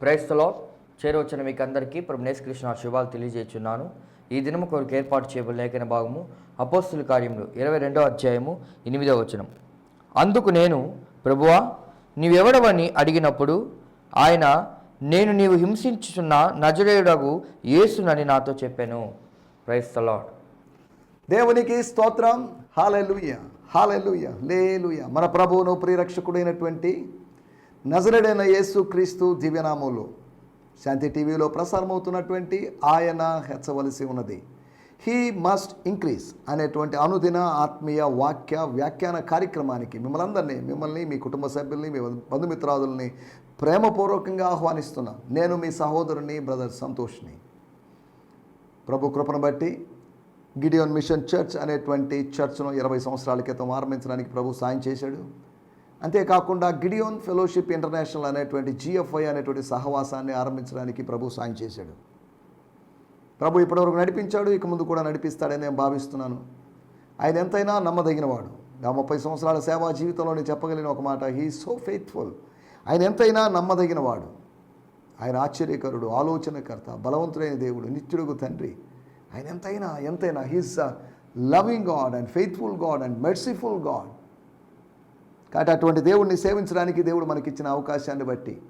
ప్రైస్తలో చేరవచ్చిన మీకు అందరికీ ప్రభు నేస్కృష్ణ శుభాలు తెలియజేస్తున్నాను. ఈ దినము కొరకు ఏర్పాటు చేయబడిన లేఖన భాగము అపోస్తుల కార్యములు ఇరవై రెండవ అధ్యాయము ఎనిమిదవ వచనం. అందుకు నేను ప్రభువా నీవెవడవని అడిగినప్పుడు ఆయన నేను నీవు హింసించుచున్న నజరేయుడగు యేసునని నాతో చెప్పాను. ప్రైస్తలాడ్ దేవునికి స్తోత్రం. హాలెలుయ హాలెలుయ లేలుయ మన ప్రభువును ప్రియరక్షకుడైనటువంటి నజరడైన యేసు క్రీస్తు దివ్యనామంలో శాంతి టీవీలో ప్రసారమవుతున్నటువంటి ఆయన హెచ్చవలసి ఉన్నది. హీ మస్ట్ ఇంక్రీజ్ అనేటువంటి అనుదిన ఆత్మీయ వాక్య వ్యాఖ్యాన కార్యక్రమానికి మిమ్మల్ని అందరినీ మిమ్మల్ని మీ కుటుంబ సభ్యుల్ని మీ బంధుమిత్రాదుల్ని ప్రేమపూర్వకంగా ఆహ్వానిస్తున్నా. నేను మీ సహోదరుని బ్రదర్ సంతోష్ని. ప్రభు కృపను బట్టి గిడియోన్ మిషన్ చర్చ్ అనేటువంటి చర్చ్ను ఇరవై సంవత్సరాల క్రితం ఆరంభించడానికి ప్రభు సాయం చేశాడు. అంతేకాకుండా గిడియోన్ ఫెలోషిప్ ఇంటర్నేషనల్ అనేటువంటి జిఎఫ్ఐ అనేటువంటి సహవాసాన్ని ఆరంభించడానికి ప్రభు సాయం చేశాడు. ప్రభు ఇప్పటివరకు నడిపించాడు ఇక ముందు కూడా నడిపిస్తాడని నేను భావిస్తున్నాను. ఆయన ఎంతైనా నమ్మదగినవాడు. నా ముప్పై సంవత్సరాల సేవా జీవితంలో నేను చెప్పగలిగిన ఒక మాట హీ సో ఫెయిత్ఫుల్ ఆయన ఎంతైనా నమ్మదగినవాడు. ఆయన ఆశ్చర్యకరుడు ఆలోచనకర్త బలవంతుడైన దేవుడు నిత్యుడుగు తండ్రి. ఆయన ఎంతైనా ఎంతైనా he's loving God and faithful God and merciful God కాబట్టి అటువంటి దేవుడిని సేవించడానికి దేవుడు మనకిచ్చిన అవకాశాన్ని బట్టి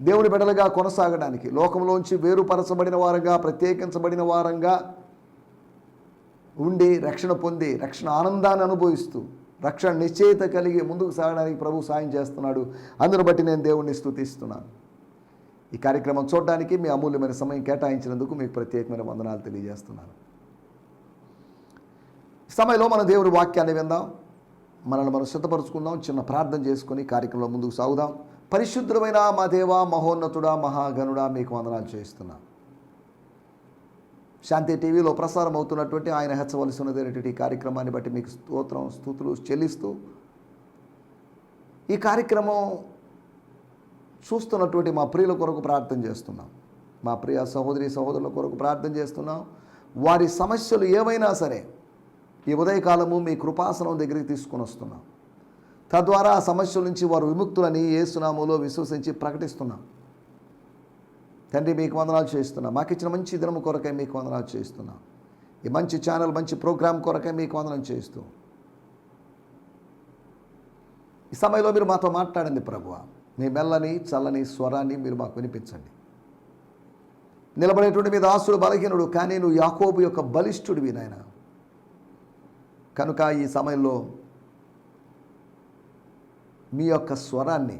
దేవుడి బిడలుగా కొనసాగడానికి లోకంలోంచి వేరుపరచబడిన వారంగా ప్రత్యేకించబడిన వారంగా ఉండి రక్షణ పొంది రక్షణ ఆనందాన్ని అనుభవిస్తూ రక్షణ నిశ్చయిత కలిగి ముందుకు సాగడానికి ప్రభు సాయం చేస్తున్నాడు. అందును బట్టి నేను దేవుణ్ణి స్థుతిస్తున్నాను ఈ కార్యక్రమం చూడడానికి మీ అమూల్యమైన సమయం కేటాయించినందుకు మీకు ప్రత్యేకమైన వందనాలు తెలియజేస్తున్నాను. సమయంలో మన దేవుడి వాక్యాన్ని విందాం. మనల్ని మనం సిద్ధపరచుకుందాం చిన్న ప్రార్థన చేసుకొని కార్యక్రమంలో ముందుకు సాగుదాం. పరిశుద్ధమైన మా దేవ మహోన్నతుడా మహాగనుడా మీకు వందనాలు చేస్తున్నాం శాంతి టీవీలో ప్రసారం అవుతున్నటువంటి ఆయన హెచ్చవలసి ఉన్నదైనటువంటి కార్యక్రమాన్ని బట్టి మీకు స్తోత్రం స్థుతులు చెల్లిస్తూ ఈ కార్యక్రమం చూస్తున్నటువంటి మా ప్రియుల కొరకు ప్రార్థన చేస్తున్నాం. మా ప్రియ సహోదరి సహోదరుల కొరకు ప్రార్థన చేస్తున్నాం. వారి సమస్యలు ఏవైనా సరే ఈ ఉదయకాలము మీ కృపాసనం దగ్గరికి తీసుకొని వస్తున్నాం. తద్వారా ఆ సమస్యల నుంచి వారు విముక్తులని ఏసునామూలో విశ్వసించి ప్రకటిస్తున్నాం. తండ్రి మీకు వందనాలు చేస్తున్నాం. మాకు ఇచ్చిన మంచి దినము కొరకై మీకు వందనాలు చేస్తున్నాం. ఈ మంచి ఛానల్ మంచి ప్రోగ్రాం కొరకై మీకు వందనం చేస్తూ. ఈ సమయంలో మీరు మాతో మాట్లాడండి ప్రభువ. మీ మెల్లని చల్లని స్వరాన్ని మీరు మాకు వినిపించండి. నిలబడేటువంటి మీ దాసుడు బలహీనుడు కానీ నువ్వు యాకోబు యొక్క బలిష్ఠుడివి నాయన. కనుక ఈ సమయంలో మీ యొక్క స్వరాన్ని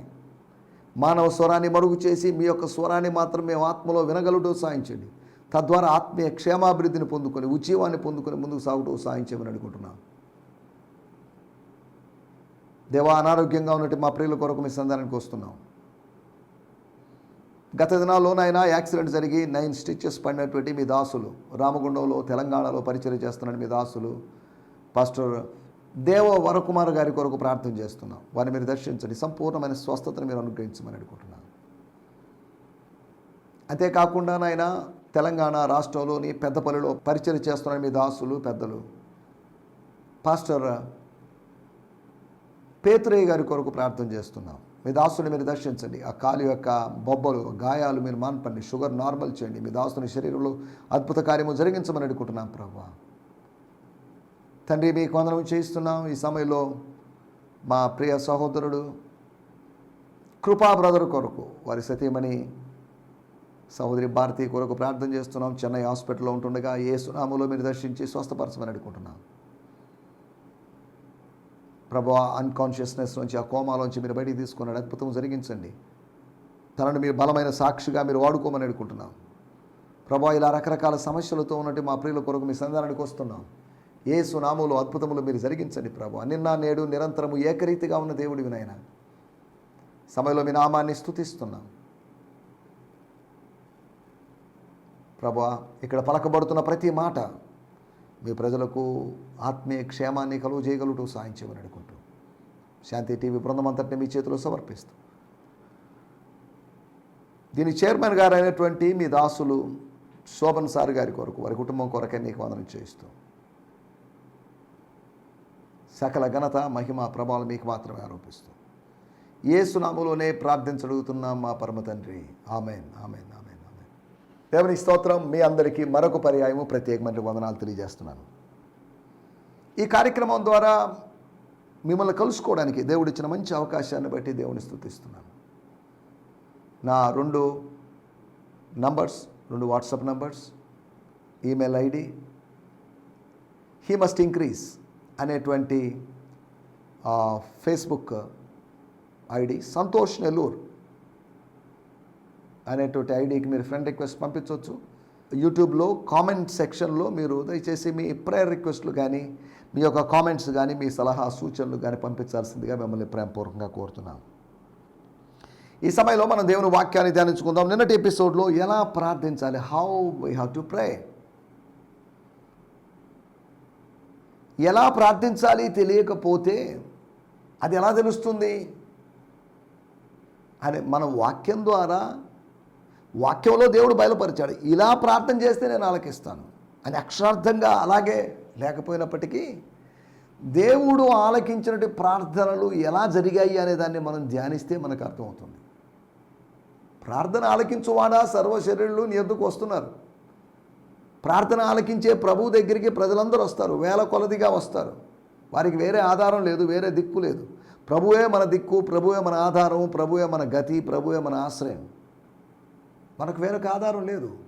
మానవ స్వరాన్ని మరుగు చేసి మీ యొక్క స్వరాన్ని మాత్రం మేము ఆత్మలో వినగలుగుటూ సాధించండి తద్వారా ఆత్మీయ క్షేమాభివృద్ధిని పొందుకొని ఉజ్జీవాన్ని పొందుకొని ముందుకు సాగుతూ సాయించమని అనుకుంటున్నాం దేవా అనారోగ్యంగా ఉన్నట్టు మా ప్రియుల కొరకు మీ సంధానానికి వస్తున్నాం. గత దినాల్లోనైనా యాక్సిడెంట్ జరిగి నైన్ స్టిచెస్ పడినటువంటి మీ దాసులు రామగుండంలో తెలంగాణలో పరిచయం చేస్తున్న మీ దాసులు పాస్టర్ దేవ వరకుమార్ గారి కొరకు ప్రార్థన చేస్తున్నాం. వారిని మీరు దర్శించండి. సంపూర్ణమైన స్వస్థతను మీరు అనుగ్రహించమని అనుకుంటున్నాను అంతేకాకుండా నాయన తెలంగాణ రాష్ట్రంలోని పెద్దపల్లిలో పరిచయం చేస్తున్న మీ దాసులు పెద్దలు. పాస్టర్ పేతురయ్య గారి కొరకు ప్రార్థన చేస్తున్నాం. మీ దాసుని మీరు దర్శించండి. ఆ కాలు యొక్క బొబ్బలు గాయాలు మీరు మాన్పండి. షుగర్ నార్మల్ చేయండి. మీ దాసుని శరీరంలో అద్భుత కార్యము జరిగించమని అడుగుతున్నాం ప్రభావ తండ్రి మీకు వందనం చేయిస్తున్నాం ఈ సమయంలో మా ప్రియ సహోదరుడు కృపా బ్రదర్ కొరకు వారి సతీమణి సహోదరి భారతి కొరకు ప్రార్థన చేస్తున్నాం. చెన్నై హాస్పిటల్లో ఉంటుండగా ఏ సునాములో మీరు దర్శించి స్వస్థపరచమని అడుగుతున్నాం ప్రభు అన్కాన్షియస్నెస్ నుంచి ఆ కోమాలోంచి మీరు బయటికి తీసుకున్నాడు. అద్భుతం జరిగించండి. తనను మీరు బలమైన సాక్షిగా మీరు వాడుకోమని అడుగుతున్నాం ప్రభా ఇలా రకరకాల సమస్యలతో ఉన్నట్టు మా ప్రియుల కొరకు మీ సంధానానికి వస్తున్నాం. ఏ సునాములు అద్భుతములు మీరు జరిగించండి ప్రభు. నిన్న నేడు నిరంతరము ఏకరీతిగా ఉన్న దేవుడి నాయన. సమయంలో మీ నామాన్ని స్థుతిస్తున్నాం ప్రభా ఇక్కడ పలకబడుతున్న ప్రతి మాట మీ ప్రజలకు ఆత్మీయ క్షేమాన్ని కలుగు చేయగలుగుతూ సాయం చేయమని అనుకుంటూ శాంతి టీవీ బృందం అంతటిని మీ చేతిలో సమర్పిస్తూ. దీని చైర్మన్ గారు అయినటువంటి మీ దాసులు శోభన్ సార్ గారి కొరకు వారి కుటుంబం కొరకే మీకు వందనం చేయిస్తూ. సకల ఘనత మహిమ ప్రభావం మీకు మాత్రమే ఆరోపిస్తూ. ఏసునాములోనే ప్రార్థించడుగుతున్నాం మా పరమ తండ్రి. Amen amen amen amen. దేవుని స్తోత్రం మీ అందరికీ మరొక పర్యాయము ప్రత్యేకమైన వందనాలు తెలియజేస్తున్నాను. ఈ కార్యక్రమం ద్వారా మిమ్మల్ని కలుసుకోవడానికి దేవుడిచ్చిన మంచి అవకాశాన్ని బట్టి దేవుని స్థుతిస్తున్నాను. నా రెండు నంబర్స్ రెండు WhatsApp numbers email ID. He must increase. అనేటువంటి ఫేస్బుక్ ఐడి సంతోష్ నెల్లూరు అనేటువంటి ఐడికి మీరు ఫ్రెండ్ రిక్వెస్ట్ పంపించవచ్చు. యూట్యూబ్లో కామెంట్ సెక్షన్లో మీరు దయచేసి మీ ప్రేయర్ రిక్వెస్ట్లు కానీ మీ యొక్క కామెంట్స్ కానీ మీ సలహా సూచనలు కానీ పంపించాల్సిందిగా మిమ్మల్ని ప్రేమపూర్వకంగా కోరుతున్నాను. ఈ సమయంలో మనం దేవుని వాక్యాన్ని ధ్యానించుకుందాం. నిన్నటి ఎపిసోడ్లో ఎలా ప్రార్థించాలి? How we have to pray ఎలా ప్రార్థించాలి తెలియకపోతే అది ఎలా తెలుస్తుంది? అని మన వాక్యం ద్వారా వాక్యంలో దేవుడు బయలుపరిచాడు. ఇలా ప్రార్థన చేస్తే నేను ఆలకిస్తాను అని అక్షరార్థంగా అలాగే లేకపోయినప్పటికీ దేవుడు ఆలకించినటువంటి ప్రార్థనలు ఎలా జరిగాయి అనే దాన్ని మనం ధ్యానిస్తే మనకు అర్థమవుతుంది. ప్రార్థన ఆలకించువాడా? సర్వ శరీరులు నీ వస్తున్నారు. ప్రార్థన ఆలకించే ప్రభు దగ్గరికి ప్రజలందరూ వస్తారు వేల కొలదిగా వస్తారు. వారికి వేరే ఆధారం లేదు వేరే దిక్కు లేదు. ప్రభువే మన దిక్కు ప్రభువే మన ఆధారం ప్రభువే మన గతి ప్రభువే మన ఆశ్రయం. మనకు వేరొక ఆధారం లేదు.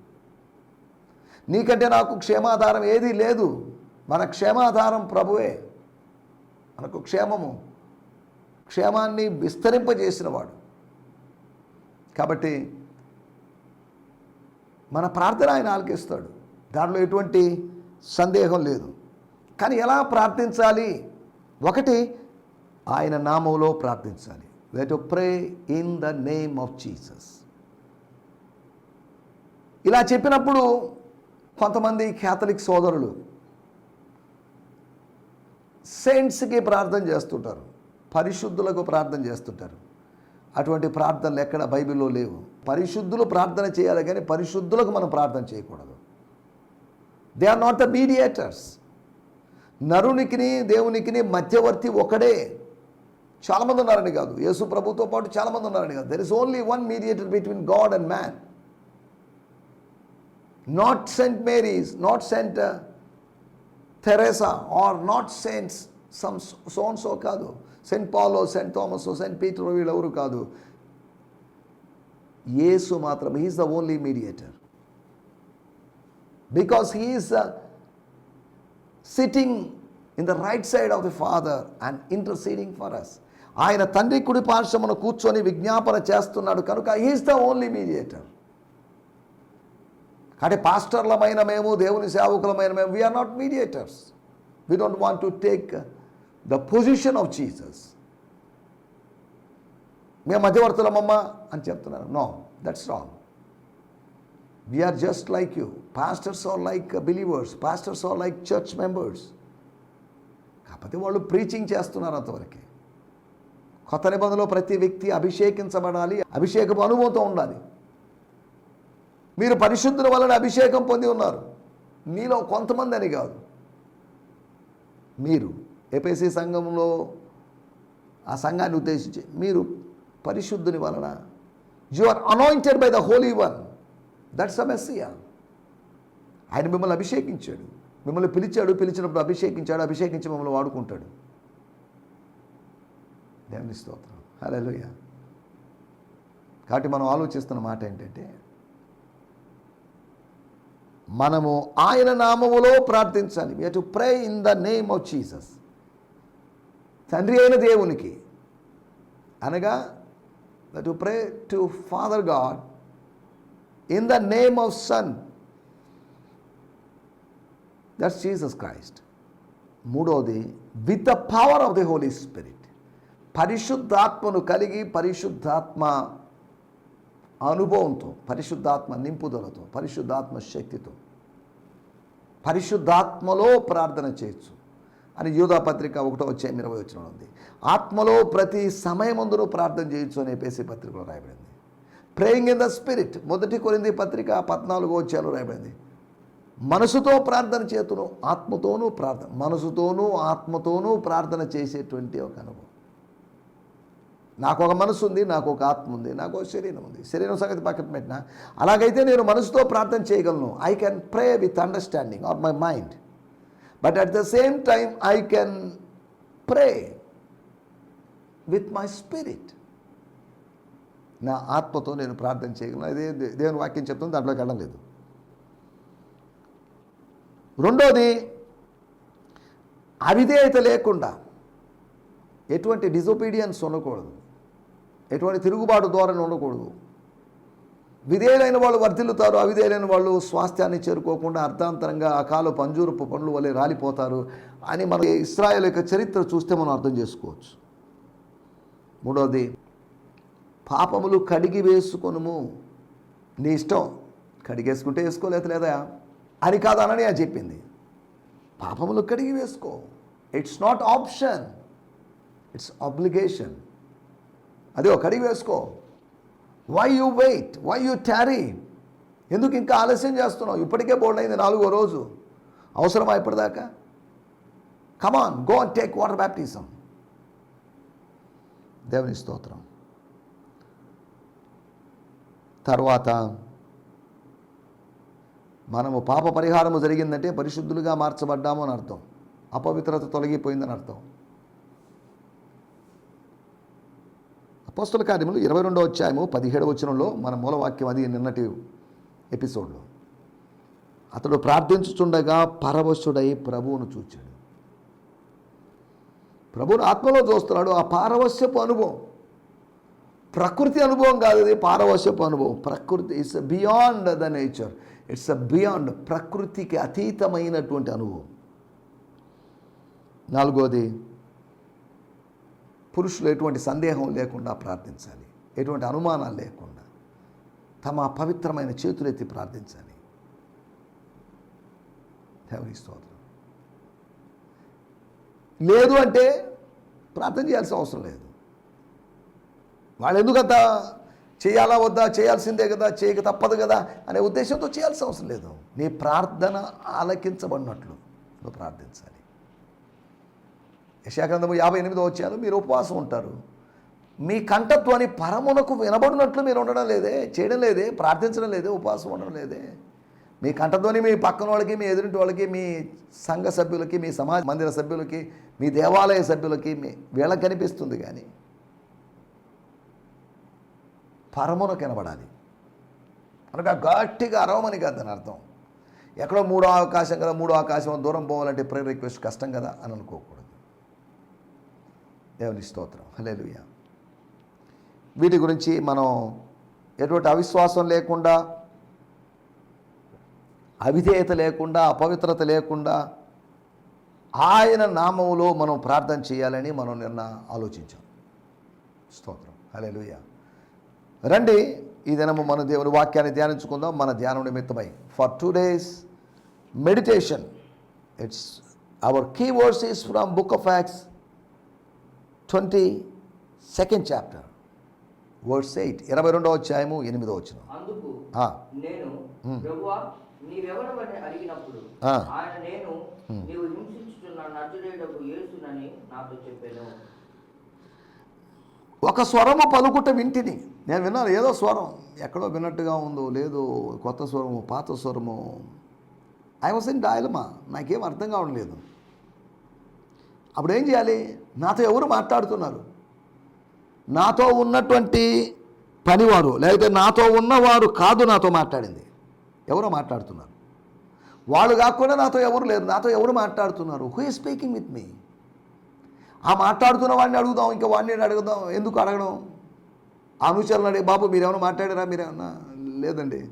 నీకంటే నాకు క్షేమాధారం ఏదీ లేదు. మన క్షేమాధారం ప్రభువే. మనకు క్షేమము. క్షేమాన్ని విస్తరింపజేసినవాడు. కాబట్టి మన ప్రార్థన ఆయన ఆలకిస్తాడు. దాంట్లో ఎటువంటి సందేహం లేదు. కానీ ఎలా ప్రార్థించాలి? ఒకటి ఆయన నామంలో ప్రార్థించాలి. We pray in the name of Jesus ఇలా చెప్పినప్పుడు కొంతమంది క్యాథలిక్ సోదరులు సెయింట్స్కి ప్రార్థన చేస్తుంటారు. పరిశుద్ధులకు ప్రార్థన చేస్తుంటారు. అటువంటి ప్రార్థనలు ఎక్కడ బైబిల్లో లేవు. పరిశుద్ధులు ప్రార్థన చేయాలి కానీ పరిశుద్ధులకు మనం ప్రార్థన చేయకూడదు. They are not the mediators నరునికిని దేవునికిని మధ్యవర్తి ఒకడే. చాలామంది ఉన్నారని కాదు. యేసు ప్రభుతో పాటు చాలామంది ఉన్నారని కాదు. There is only one mediator between God and man not saint Mary's not saint Theresa are not saints some so and so కాదు. Saint Paul saint Thomas saint Peter వీళ్ళెవరు కాదు. యేసు మాత్రం he's the only mediator because he's sitting in the right side of the father and interceding for us ఆయన తండ్రి కుడి పార్శ్వమును కూర్చొని విజ్ఞాపన చేస్తున్నాడు. కనుక హీఈస్ ద ఓన్లీ మీడియేటర్ అంటే పాస్టర్లమైన మేము దేవుని సేవకులమైన మేము we are not mediators we don't want to take the position of Jesus మేము మధ్యవర్తులమమ్మా అని చెప్తున్నారు. No that's wrong we are just like you pastors are like believers pastors are like church members కాకపోతే వాళ్ళు ప్రీచింగ్ చేస్తున్నారు అంతవరకే. కొత్త నిబంధనలో ప్రతి వ్యక్తి అభిషేకించబడాలి. అభిషేకపు అనుభవంతో ఉండాలి. మీరు పరిశుద్ధుల వలన అభిషేకం పొంది ఉన్నారు. మీలో కొంతమంది అని కాదు. మీరు ఏపీసీ సంఘంలో ఆ సంఘాన్ని ఉద్దేశించి మీరు పరిశుద్ధుని వలన you are anointed by the holy one that's a messiah ఆయన మిమ్మల్ని అభిషేకించాడు. మిమ్మల్ని పిలిచాడు పిలిచినప్పుడు అభిషేకించాడు అభిషేకించి మిమ్మల్ని వాడుకుంటాడు. దేవుని స్తోత్రం. హలోయ కాబట్టి మనం ఆలోచిస్తున్న మాట ఏంటంటే మనము ఆయన నామములో ప్రార్థించాలి. We to pray in the name of Jesus తండ్రి అయిన దేవునికి అనగా to pray to father God in the name of son that's Jesus Christ మూడవది with the power of the holy spirit పరిశుద్ధాత్మను కలిగి పరిశుద్ధాత్మ అనుభవంతో పరిశుద్ధాత్మ నింపుదలతో పరిశుద్ధాత్మ శక్తితో పరిశుద్ధాత్మలో ప్రార్థన చేయొచ్చు. అని యూదా పత్రిక ఒకటో వచ్చే ఇరవై వచ్చిన ఉంది. ఆత్మలో ప్రతి సమయమందును ప్రార్థన చేయొచ్చు అని చెప్పేసి పత్రికలో రాయబడింది. ప్రేయింగ్ ఇన్ ద స్పిరిట్ మొదటి కొరింది పత్రిక పద్నాలుగో వచ్చాలో రాయబడింది. మనసుతో ప్రార్థన చేతును ఆత్మతోనూ ప్రార్థన మనసుతోనూ ఆత్మతోనూ ప్రార్థన చేసేటువంటి ఒక అనుభవం. నాకు ఒక మనసు ఉంది నాకు ఒక ఆత్మ ఉంది నాకు ఒక శరీరం ఉంది శరీరం సంగతి పక్కన పెట్టిన అలాగైతే నేను మనసుతో ప్రార్థన చేయగలను. I can pray with understanding or my mind but at the same time I can pray with my spirit నా ఆత్మతో నేను ప్రార్థన చేయగలను. అదే దేవుని వాక్యం చెప్తుంది దాంట్లోకి వెళ్ళడం లేదు. రెండోది అవిధేయత లేకుండా ఎటువంటి డిజోపీడియన్స్ ఉండకూడదు. ఎటువంటి తిరుగుబాటు ధోరణి ఉండకూడదు. విధేయులైన వాళ్ళు వర్ధిల్లుతారు అవిధేయులైన వాళ్ళు స్వాస్థ్యాన్ని చేరుకోకుండా అర్థాంతరంగా అకాల పంజూరపు పండ్లు వలె రాలిపోతారు అని మన ఇస్రాయల్ యొక్క చరిత్ర చూస్తే మనం అర్థం చేసుకోవచ్చు. మూడవది పాపములు కడిగి వేసుకొనుము. నీ ఇష్టం. కడిగేసుకుంటే వేసుకోలేదు లేదా? అని కాదు అనని అని చెప్పింది. పాపములు కడిగి వేసుకో. It's not option it's obligation అదే కడిగి వేసుకో. Why you wait why you tarry ఎందుకు ఇంకా ఆలస్యం చేస్తున్నావు? ఇప్పటికే బోర్డు అయింది నాలుగో రోజు. అవసరమా ఇప్పటిదాకా? Come on go and take water baptism దేవుని స్తోత్రం. తర్వాత మనము పాప పరిహారము జరిగిందంటే పరిశుద్ధులుగా మార్చబడ్డాము అని అర్థం. అపవిత్రత తొలగిపోయిందని అర్థం. అపోస్తుల కార్యములు ఇరవై రెండో అధ్యాయము పదిహేడవ వచనంలో మన మూలవాక్యం అది నిన్నటి ఎపిసోడ్లో. అతడు ప్రార్థించుచుండగా పరవశుడై ప్రభువును చూచాడు. ప్రభువును ఆత్మలో చూస్తున్నాడు. ఆ పారవశ్యపు అనుభవం. ప్రకృతి అనుభవం కాదు ఇది పారవశపు అనుభవం. ప్రకృతి it's beyond the nature it's a beyond ప్రకృతికి అతీతమైనటువంటి అనుభవం. నాలుగోది పురుషులు ఎటువంటి సందేహం లేకుండా ప్రార్థించాలి. ఎటువంటి అనుమానాలు లేకుండా తమ పవిత్రమైన చేతులెత్తి ప్రార్థించాలి. దేవుని స్తోత్రం. లేదు అంటే ప్రార్థన చేయాల్సిన అవసరం లేదు. వాళ్ళు ఎందుకంత చేయాలా వద్దా? చేయాల్సిందే కదా? చేయక తప్పదు కదా? అనే ఉద్దేశంతో చేయాల్సిన అవసరం లేదు. నీ ప్రార్థన ఆలకించబడినట్లు నువ్వు ప్రార్థించాలి. యశాగ్రంథము యాభై ఎనిమిదో వచ్చారు మీరు ఉపవాసం ఉంటారు. మీ కంఠత్వాన్ని పరమునకు వినబడినట్లు మీరు ఉండడం లేదే చేయడం లేదే ప్రార్థించడం లేదే ఉపవాసం ఉండడం లేదే. మీ కంఠధ్వని మీ పక్కన వాళ్ళకి మీ ఎదురింటి వాళ్ళకి మీ సంఘ సభ్యులకి మీ సమాజ మందిర సభ్యులకి మీ దేవాలయ సభ్యులకి మీ వీళ్ళకి కనిపిస్తుంది కానీ పరమున కనబడాలి. అనగా గట్టిగా అరవమని కాదు దాని అర్థం. ఎక్కడో మూడో అవకాశం కదా మూడో అవకాశం దూరం పోవాలంటే ప్రే రిక్వెస్ట్ కష్టం కదా అని అనుకోకూడదు. దేవుని స్తోత్రం. హల్లెలూయా. వీటి గురించి మనం ఎటువంటి అవిశ్వాసం లేకుండా అవిధేయత లేకుండా అపవిత్రత లేకుండా ఆయన నామములో మనం ప్రార్థన చేయాలని మనం నిన్న ఆలోచించాం. స్తోత్రం. హల్లెలూయా. రండి ఈ దినము మన దేవుని వాక్యాన్ని ధ్యానించుకుందాం. మన ధ్యానం నిమిత్తమై. For two days meditation it's our key words is from book of Acts twenty second chapter words eight ఇరవై రెండో అధ్యాయము ఎనిమిదో వచ్చిన. నేను. ఆయన నీవు నాతో చెప్పాను. ఒక స్వరము పలుకుట వింటిని. నేను విన్నాను ఏదో స్వరం ఎక్కడో విన్నట్టుగా ఉందో లేదు కొత్త స్వరము పాత స్వరము. ఐ వాస్ ఇన్ డయలమా నాకేం అర్థం కావడం లేదు. అప్పుడు ఏం చేయాలి? నాతో ఎవరు మాట్లాడుతున్నారు? నాతో ఉన్నటువంటి పనివారు లేకపోతే నాతో ఉన్నవారు కాదు నాతో మాట్లాడింది. ఎవరో మాట్లాడుతున్నారు. వాళ్ళు కాకుండా నాతో ఎవరు లేరు. నాతో ఎవరు మాట్లాడుతున్నారు? హూ ఈ స్పీకింగ్ విత్ మీ ఆ మాట్లాడుతున్న వాడిని అడుగుదాం ఇంకా వాడిని అడుగుదాం ఎందుకు అడగడం? ఆ అనుచరులు అడిగి బాబు మీరేమైనా మాట్లాడారా? మీరేమన్నా లేదండి.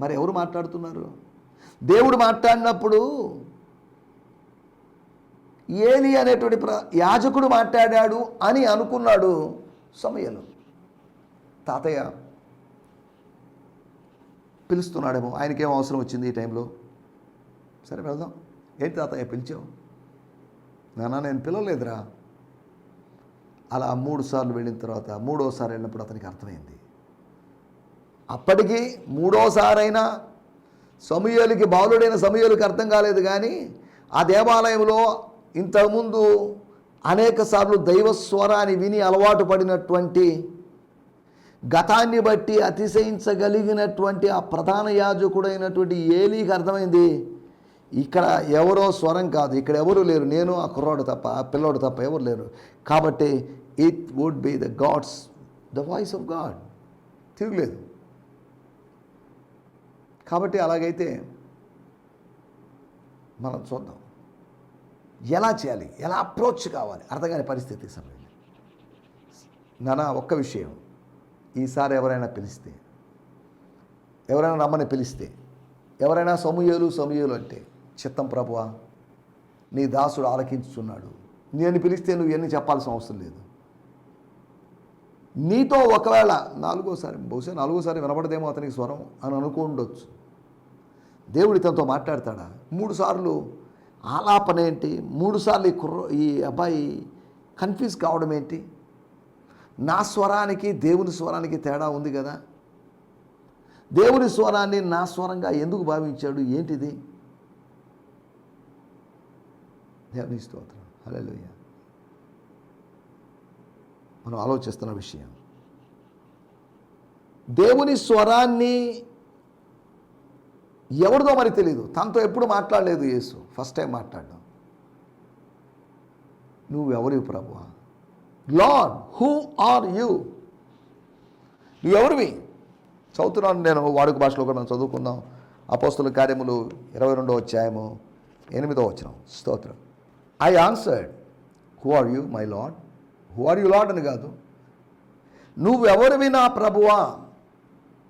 మరి ఎవరు మాట్లాడుతున్నారు? దేవుడు మాట్లాడినప్పుడు ఏలి అనేటువంటి ప్ర యాజకుడు మాట్లాడాడు అని అనుకున్నాడు సమయలు. తాతయ్య పిలుస్తున్నాడేమో ఆయనకేం అవసరం వచ్చింది ఈ టైంలో? సరే వెళ్దాం. ఏంటి తాతయ్య పిలిచావు? నాన్న నేను పిలవలేదురా. అలా మూడు సార్లు వెళ్ళిన తర్వాత మూడోసారి వెళ్ళినప్పుడు అతనికి అర్థమైంది. అప్పటికి మూడోసారైనా సమూహలకి బాలుడైన సమూహలకి అర్థం కాలేదు కానీ ఆ దేవాలయంలో ఇంతకుముందు అనేక సార్లు దైవస్వరాన్ని విని అలవాటు పడినటువంటి గతాన్ని బట్టి అతిశయించగలిగినటువంటి ఆ ప్రధాన యాజకుడైనటువంటి ఏలీకి అర్థమైంది. ఇక్కడ ఎవరో స్వరం కాదు. ఇక్కడ ఎవరు లేరు. నేను ఆ కుర్రాడు తప్ప ఆ పిల్లోడు తప్ప ఎవరు లేరు. కాబట్టి it would be the God's the voice of God తిరగలేదు. కాబట్టి అలాగైతే మనం చూద్దాం. ఎలా చేయాలి? ఎలా అప్రోచ్ కావాలి? అర్థం కాని పరిస్థితి సమయంలో నానా ఒక్క విషయం. ఈసారి ఎవరైనా పిలిస్తే ఎవరైనా రమ్మని పిలిస్తే ఎవరైనా సమూహలు సమూహలు అంటే చిత్తం ప్రభువ నీ దాసుడు ఆలకించుచున్నాడు. నేను పిలిస్తే నువ్వు ఎన్ని చెప్పాల్సిన అవసరం లేదు. నీతో ఒకవేళ నాలుగోసారి బహుశా నాలుగోసారి వినపడదేమో అతనికి స్వరం అని అనుకుండొచ్చు దేవుడు ఇతనితో మాట్లాడతాడా? మూడు సార్లు ఆలాపన ఏంటి? మూడుసార్లు ఈ కుర్ర ఈ అబ్బాయి కన్ఫ్యూజ్ కావడం ఏంటి? నా స్వరానికి దేవుని స్వరానికి తేడా ఉంది కదా? దేవుని స్వరాన్ని నా స్వరంగా ఎందుకు భావించాడు? ఏంటిది? దేవుని స్తోత్రం. హలోయ మనం ఆలోచిస్తున్న విషయం. దేవుని స్వరాన్ని ఎవరిదో మరి తెలియదు తనతో ఎప్పుడు మాట్లాడలేదు యేసు. ఫస్ట్ టైం మాట్లాడడం. నువ్వు ఎవరివి ప్రభు లార్డ్ హూ ఆర్ యూ? నువ్వెవరివి? చదువుతున్నాను నేను వాడుక భాషలో కూడా మనం చదువుకుందాం. అపోస్తుల కార్యములు ఇరవై రెండో అధ్యాయము ఎనిమిదో వచ్చిన స్తోత్రం. I answered who are you my lord who are you lord అని కాదు. నువ్వెవరివి నా ప్రభువా?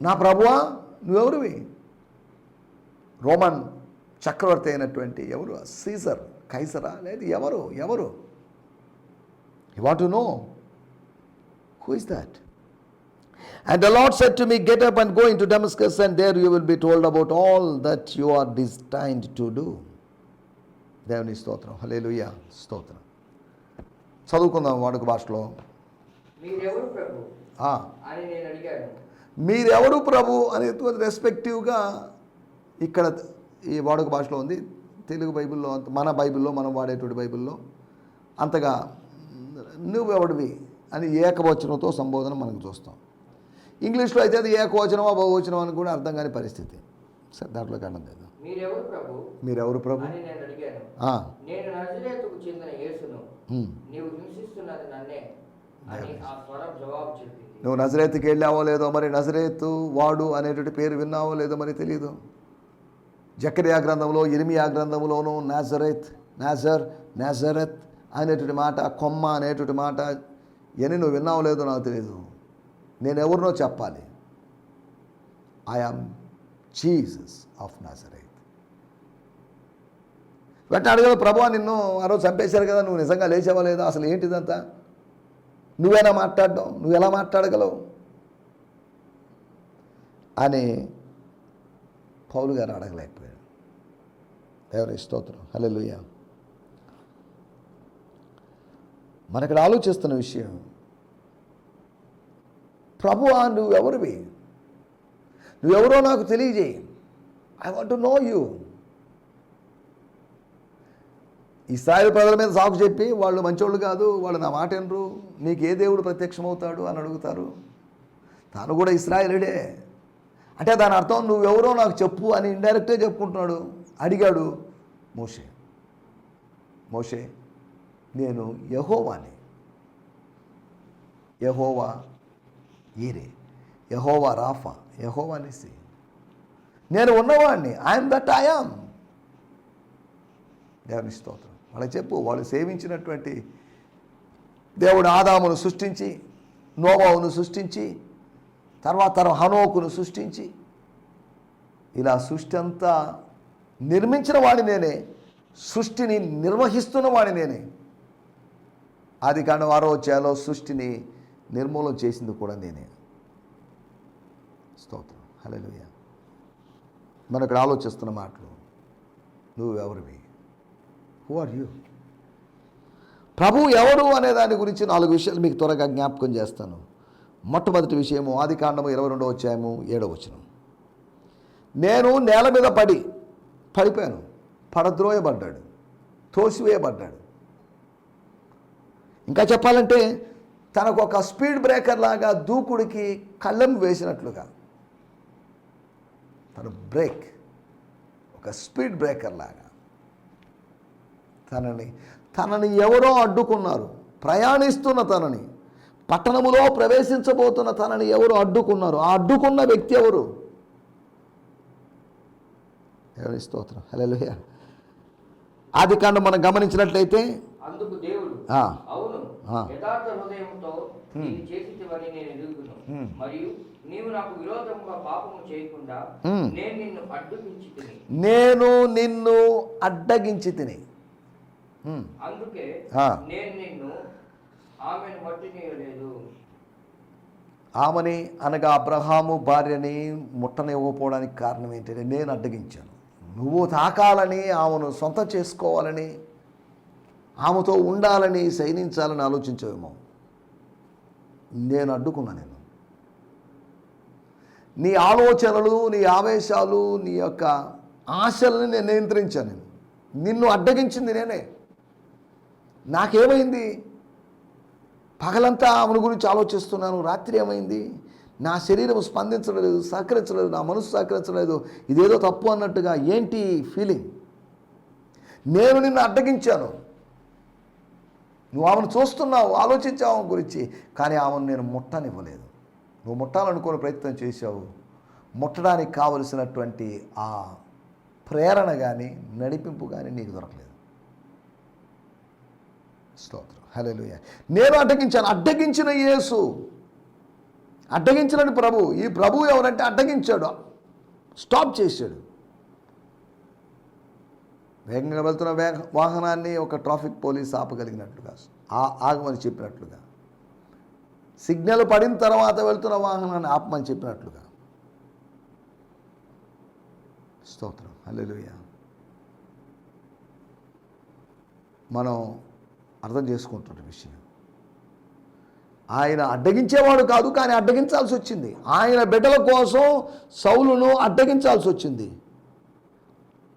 నా ప్రభువా? నువ్వెవరివి? రోమన్ చక్రవర్తి అయినటువంటి ఎవరు? సీజర్ కైసరా? లేదు ఎవరు? ఎవరు? You want to know who is that and the lord said to me get up and go in to Damascus and there you will be told about all that you are destined to do దేవుని స్తోత్రం. Hallelujah స్తోత్రం. చదువుకుందాం వాడుక భాషలో. మీరెవరు ప్రభు? అని నేను అడిగాను. మీరెవరు ప్రభు అనే రెస్పెక్టివ్గా ఇక్కడ ఈ వాడుక భాషలో ఉంది. తెలుగు బైబిల్లో అంత మన బైబిల్లో మనం వాడేటువంటి బైబిల్లో అంతగా నువ్వెవడివి అని ఏకవచనంతో సంబోధన మనకు చూస్తాం. ఇంగ్లీష్లో అయితే అది ఏకవచనమా బహువచనం అని కూడా అర్థం కాని పరిస్థితి. సరే దాంట్లో కారణం లేదు మీరెవరు ప్రభు? మీరెవరు ప్రభు? అని నేను అడిగాను. ఆ, నేను నజరేతుకు చెందిన యేసును. నీవు హింసిస్తున్నది నన్నే అని ఆ స్వరం జవాబు చెప్పింది. నువ్వు నజరేత్కి వెళ్ళావో లేదో మరి నజరేతు వాడు అనేటువంటి పేరు విన్నావో లేదో మరి తెలియదు జకరియా గ్రంథంలో ఇరిమియా గ్రంథంలోనూ నాజరేత్ నాజర్ నాజరత్ అనేటువంటి మాట కొమ్మ అనేటువంటి మాట ఇవన్నీ నువ్వు విన్నావో లేదో నాకు తెలియదు నేను ఎవరినో చెప్పాలి. ఐఆమ్ జీసస్ ఆఫ్ నాజరేత్ వెంటనే అడగదు ప్రభు నిన్ను ఆ రోజు చంపేశారు కదా నువ్వు నిజంగా లేచావా లేదా? అసలు ఏంటిదంతా? నువ్వేనా మాట్లాడడం? నువ్వు ఎలా మాట్లాడగలవు? అని పౌలు గారు అడగలేకపోయాడు. ఎవరి స్తోత్రం. హల్లెలూయా. మనక్కడ ఆలోచిస్తున్న విషయం ప్రభువా నువ్వెవరివి? నువ్వెవరో నాకు తెలియజేయి. I want to know you Israel ప్రజల మీద సాకు చెప్పి వాళ్ళు మంచోళ్ళు కాదు వాళ్ళు నా మాట వినరు. నీకు ఏ దేవుడు ప్రత్యక్షమవుతాడు అని అడుగుతారు? తాను కూడా ఇస్రాయలుడే. అంటే దాని అర్థం నువ్వెవరో నాకు చెప్పు అని ఇండైరెక్ట్గా చెప్పుకుంటున్నాడు. అడిగాడు మోషే. మోషే నేను యహోవాని. యహోవా ఈరే. యహోవా రాఫా. యహోవా అనేసి నేను ఉన్నవాడిని ఐఎమ్ దట్ ఐఎమ్ దేవుని స్తోత్రం. వాళ్ళకి చెప్పు వాళ్ళు సేవించినటువంటి దేవుడు ఆదామును సృష్టించి నోవావును సృష్టించి తర్వాత తరం హనోకును సృష్టించి ఇలా సృష్టి అంతా నిర్మించిన వాడి నేనే సృష్టిని నిర్వహిస్తున్న వాడి నేనే. ఆది కాండం ఆరో చేలో సృష్టిని నిర్మూలన చేసింది కూడా నేనే. స్తోత్రం. హలో మనం ఇక్కడ ఆలోచిస్తున్న మాటలు నువ్వెవరివి? హూ ఆర్ యూ ప్రభు ఎవరు అనే దాని గురించి నాలుగు విషయాలు మీకు త్వరగా జ్ఞాపకం చేస్తాను. మొట్టమొదటి విషయము ఆది కాండము ఇరవై రెండో వచ్చాయము ఏడో వచ్చినం నేను నేల మీద పడి పడిపోయాను. పడద్రోయబడ్డాడు. తోసివేయబడ్డాడు. ఇంకా చెప్పాలంటే తనకు ఒక స్పీడ్ బ్రేకర్ లాగా దూకుడికి కళ్ళెం వేసినట్లుగా. తను బ్రేక్ ఒక స్పీడ్ బ్రేకర్ లాగా. తనని. తనని ఎవరో అడ్డుకున్నారు. ప్రయాణిస్తున్న తనని. పట్టణములో ప్రవేశించబోతున్న తనని ఎవరు అడ్డుకున్నారు? ఆ అడ్డుకున్న వ్యక్తి ఎవరు? ఎవరి స్తోత్రం. హలో ఆది కాండం మనం గమనించినట్లయితే అందుకు దేవుడు ఆ, అవును ఆ. యథార్థ హృదయంతో దీన్ని చేసివని నేను ఎదుగును హ్మ్. మరియు నీవు నాకు విరోధముగా పాపము చేయకుండా హ్మ్. నేను నిన్ను అడ్డుపించి తిని నేను నిన్ను అడ్డగించి తిని. అందుకే. నేను నిన్ను ఆమెను మట్టినీయలేదు ఆమెని అనగా అబ్రహాము భార్యని ముట్టనివ్వకపోవడానికి కారణం ఏంటంటే నేను అడ్డగించాను. నువ్వు తాకాలని ఆమెను సొంత చేసుకోవాలని ఆమెతో ఉండాలని శయనించాలని ఆలోచించావేమో. నేను అడ్డుకున్నా నేను నీ ఆలోచనలు నీ ఆవేశాలు నీ యొక్క ఆశల్ని నేను నియంత్రించాను నేను నిన్ను అడ్డగించింది నేనే. నాకేమైంది? పగలంతా ఆమెను గురించి ఆలోచిస్తున్నాను. రాత్రి ఏమైంది? నా శరీరం స్పందించలేదు సహకరించలేదు నా మనసు సహకరించలేదు ఇదేదో తప్పు అన్నట్టుగా ఏంటి ఫీలింగ్ నేను నిన్ను అడ్డగించాను. నువ్వు ఆమెను చూస్తున్నావు ఆలోచించావు ఆమె గురించి కానీ ఆమెను నేను ముట్టనివ్వలేదు. నువ్వు ముట్టాలనుకునే ప్రయత్నం చేశావు. ముట్టడానికి కావలసినటువంటి ఆ ప్రేరణ కానీ నడిపింపు కానీ నీకు దొరకలేదు. స్తోత్రం. హల్లెలూయా. నేను అడ్డగించాను. అడ్డగించిన యేసు. అడ్డగించలేని ప్రభు. ఈ ప్రభు ఎవరంటే అడ్డగించాడు. స్టాప్ చేశాడు. వేగంగా వెళ్తున్న వేగ వాహనాన్ని ఒక ట్రాఫిక్ పోలీస్ ఆపగలిగినట్లుగా ఆ ఆగమని చెప్పినట్లుగా సిగ్నల్ పడిన తర్వాత వెళ్తున్న వాహనాన్ని ఆపమని చెప్పినట్లుగా. స్తోత్రం. హల్లెలూయా. మనం అర్థం చేసుకుంటున్న విషయం ఆయన అడ్డగించేవాడు కాదు కానీ అడ్డగించాల్సి వచ్చింది. ఆయన బిడ్డల కోసం సౌలును అడ్డగించాల్సి వచ్చింది.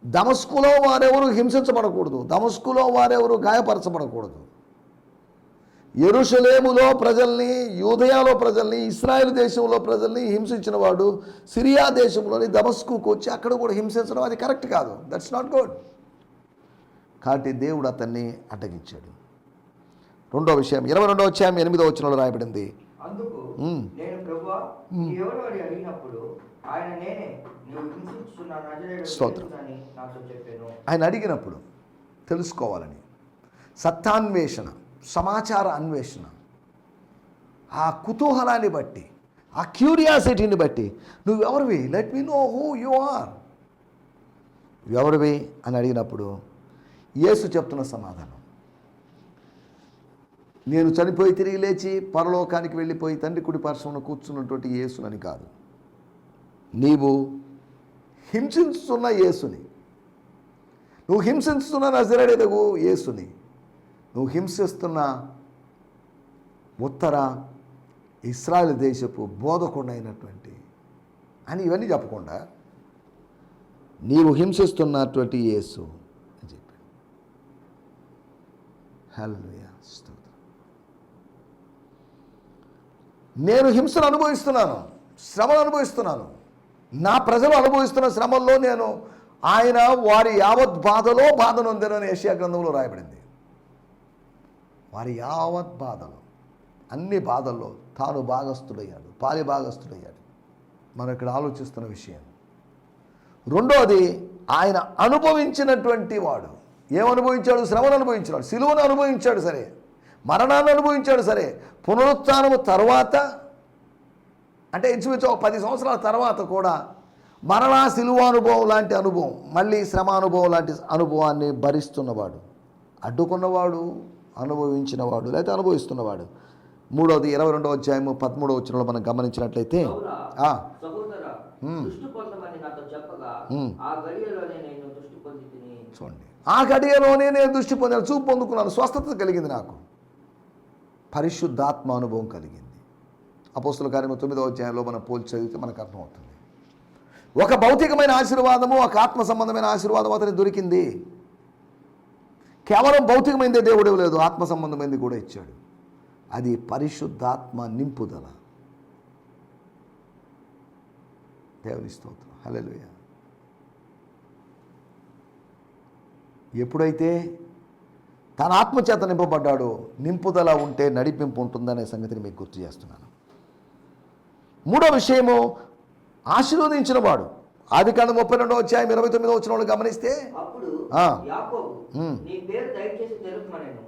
దమస్కులో వారెవరు హింసించబడకూడదు. దమస్కులో వారెవరు గాయపరచబడకూడదు. ఎరుషలేములో ప్రజల్ని యూదయాలో ప్రజల్ని ఇస్రాయేల్ దేశంలో ప్రజల్ని హింసించిన వాడు సిరియా దేశంలోని దమస్కుకు వచ్చి అక్కడ కూడా హింసించడం అది కరెక్ట్ కాదు. దట్స్ నాట్ గుడ్ కాబట్టి దేవుడు అతన్ని అడ్డగించాడు. రెండో విషయం. ఇరవై రెండో వచ్చాయం ఎనిమిదో వచ్చినలో రాయబడింది. స్తోత్రం. ఆయన అడిగినప్పుడు తెలుసుకోవాలని సత్తాన్వేషణ సమాచార అన్వేషణ ఆ కుతూహలాన్ని బట్టి ఆ క్యూరియాసిటీని బట్టి నువ్వెవరివి let me know who you are ఎవరివి అని అడిగినప్పుడు యేసు చెప్తున్న సమాధానం. నేను చనిపోయి తిరిగి లేచి పరలోకానికి వెళ్ళిపోయి తండ్రి కుడి పార్శ్వంలో కూర్చున్నటువంటి యేసునని కాదు. నీవు హింసిస్తున్న యేసుని. నువ్వు హింసిస్తున్న నజరడేదగు యేసుని. నువ్వు హింసిస్తున్న ఉత్తర ఇస్రాయల్ దేశపు బోధకుండైనటువంటి అని ఇవన్నీ చెప్పకుండా నీవు హింసిస్తున్నటువంటి యేసు అని చెప్పాడు. హలో స్తోత్రం నేను హింసను అనుభవిస్తున్నాను శ్రమను అనుభవిస్తున్నాను. నా ప్రజలు అనుభవిస్తున్న శ్రమల్లో నేను ఆయన వారి యావత్ బాధలో బాధ నొందనని ఏషియా గ్రంథంలో రాయబడింది. వారి యావత్ బాధలో అన్ని బాధల్లో తాను భాగస్థుడయ్యాడు పాలి భాగస్థుడయ్యాడు. మనం ఇక్కడ ఆలోచిస్తున్న విషయం రెండోది ఆయన అనుభవించినటువంటి వాడు. ఏమనుభవించాడు? శ్రమను అనుభవించాడు సిలువను అనుభవించాడు సరే. మరణాన్ని అనుభవించాడు సరే. పునరుత్థానము తర్వాత అంటే ఇంచుమించు పది సంవత్సరాల తర్వాత కూడా మరలా అనుభవం లాంటి అనుభవం మళ్ళీ శ్రమ అనుభవం లాంటి అనుభవాన్ని భరిస్తున్నవాడు అడ్డుకున్నవాడు అనుభవించినవాడు లేకపోతే అనుభవిస్తున్నవాడు. మూడవది ఇరవై రెండవ అధ్యాయము పదమూడవ వచ్చినలో మనం గమనించినట్లయితే చూడండి. ఆ గడియలోనే నేను దృష్టి పొందాను చూపు పొందుకున్నాను స్వస్థత కలిగింది నాకు. పరిశుద్ధాత్మ అనుభవం కలిగింది. అపోస్తుల కార్యము తొమ్మిదవ అధ్యాయంలో మనం పోల్చి చదివితే మనకు అర్థమవుతుంది. ఒక భౌతికమైన ఆశీర్వాదము ఒక ఆత్మ సంబంధమైన ఆశీర్వాదం అతనికి దొరికింది. కేవలం భౌతికమైనదే దేవుడు ఇవ్వలేదు ఆత్మ సంబంధమైనది కూడా ఇచ్చాడు. అది పరిశుద్ధాత్మ నింపుదల. దేవుని స్తోత్రం. హల్లెలూయ. ఎప్పుడైతే తన ఆత్మచేత నింపబడ్డాడో. నింపుదల ఉంటే నడిపింపు ఉంటుందనే సంగతిని మీకు గుర్తు చేస్తున్నాను. మూడో విషయము ఆశీర్వదించిన వాడు. ఆది కాండ ముప్పై రెండో అధ్యాయం ఇరవై తొమ్మిదో వచ్చిన వాళ్ళు గమనిస్తే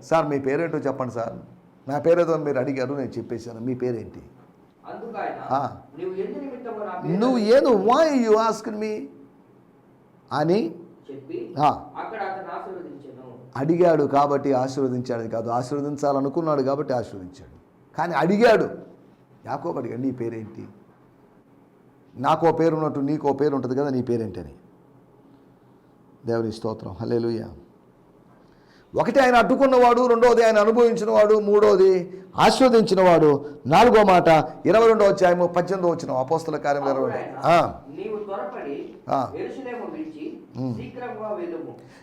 సార్ మీ పేరేంటో చెప్పండి సార్. నా పేరేదో మీరు అడిగారు నేను చెప్పేశాను. మీ పేరేంటి? నువ్వు ఏదో వై యు ఆస్క్ మీ అని అడిగాడు కాబట్టి ఆశీర్వదించాడు కాదు. ఆశీర్వదించాలనుకున్నాడు కాబట్టి ఆశీర్వదించాడు. కానీ అడిగాడు. యాకోబు అడిగాడు నీ పేరేంటి? నాకో పేరు ఉన్నట్టు నీకో పేరు ఉంటుంది కదా నీ పేరేంటని? దేవుని స్తోత్రం. హల్లెలూయా. ఒకటి ఆయన అడ్డుకున్నవాడు రెండోది ఆయన అనుభవించినవాడు మూడోది ఆస్వాదించినవాడు నాలుగో మాట ఇరవై రెండో అధ్యాయము పద్దెనిమిదో వచ్చిన అపోస్తల కార్యం ఇరవై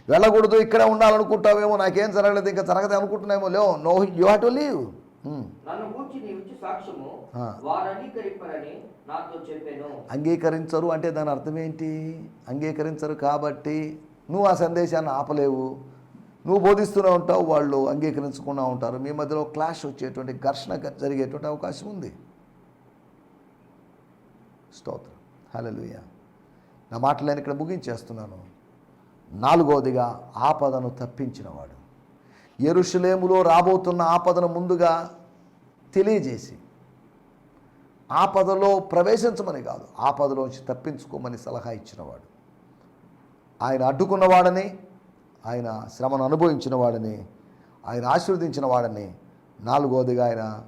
వెళ్ళకూడదు ఇక్కడే ఉండాలనుకుంటావేమో నాకేం జరగలేదు ఇంకా జరగదు అనుకుంటున్నామో లేవు. No you have to leave. అంగీకరించరు అంటే దాని అర్థం ఏంటి? అంగీకరించరు కాబట్టి నువ్వు ఆ సందేశాన్ని ఆపలేవు. నువ్వు బోధిస్తూనే ఉంటావు వాళ్ళు అంగీకరించకుండా ఉంటారు. మీ మధ్యలో క్లాష్ వచ్చేటువంటి ఘర్షణ జరిగేటువంటి అవకాశం ఉంది. స్తోత్రం. హలలుయ నా మాటలు నేను ఇక్కడ ముగించేస్తున్నాను. నాలుగోదిగా ఆపదను తప్పించినవాడు. ఎరుషులేములో రాబోతున్న ఆపదను ముందుగా తెలియజేసి ఆపదలో ప్రవేశించమని కాదు ఆపదలోంచి తప్పించుకోమని సలహా ఇచ్చినవాడు. ఆయన అడ్డుకున్నవాడని ఆయన శ్రమను అనుభవించిన వాడని ఆయన ఆశీర్వదించిన వాడని నాలుగోదిగా ఆయన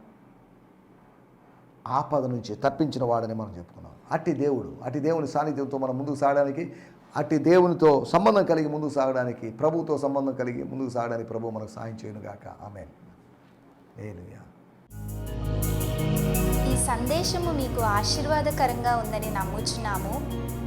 ఆపద నుంచి తప్పించిన వాడని మనం చెప్పుకున్నాం. అట్టి దేవుడు అట్టి దేవుని సాన్నిధ్యంతో మనం ముందుకు సాగడానికి అట్టి దేవునితో సంబంధం కలిగి ముందుకు సాగడానికి ప్రభుతో సంబంధం కలిగి ముందుకు సాగడానికి ప్రభు మనకు సాయం చేయనుగాక ఆమె ఏలుయా ఈ సందేశము మీకు ఆశీర్వాదకరంగా ఉందని నమ్ముచున్నాము.